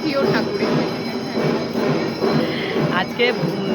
প্রিয় ঠাকুরের। আজকে উম,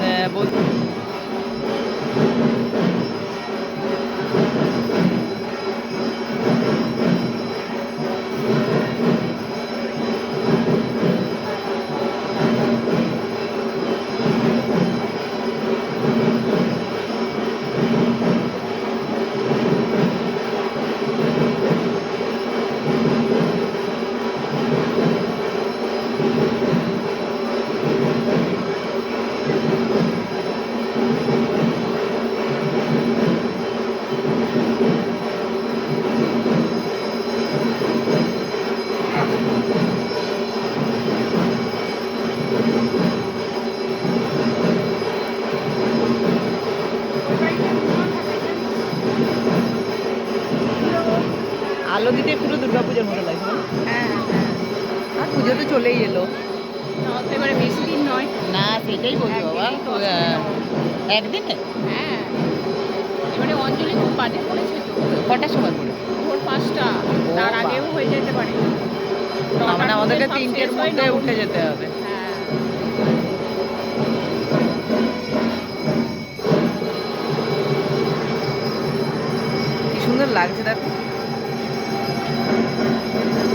আলো দিতে পুরো দুর্গাপূজার মতো লাগছে হ্যাঁ আর পুজো তো চলেই এলো। হ্যাঁ এবারে বেশি দিন নয়। না সেটাই বলছি বাবা। আহ, একদিনে? হ্যাঁ। এবারে অঞ্জলি খুব বাজে পড়েছে তো। কটার সময় পড়ে? ভোর পাঁচটা। তার আগেও হয়ে যেতে পারে। মানে আমাদেরকে তিনটের মধ্যে উঠে যেতে হবে। হ্যাঁ কি সুন্দর লাগছে দেখ। Thank you.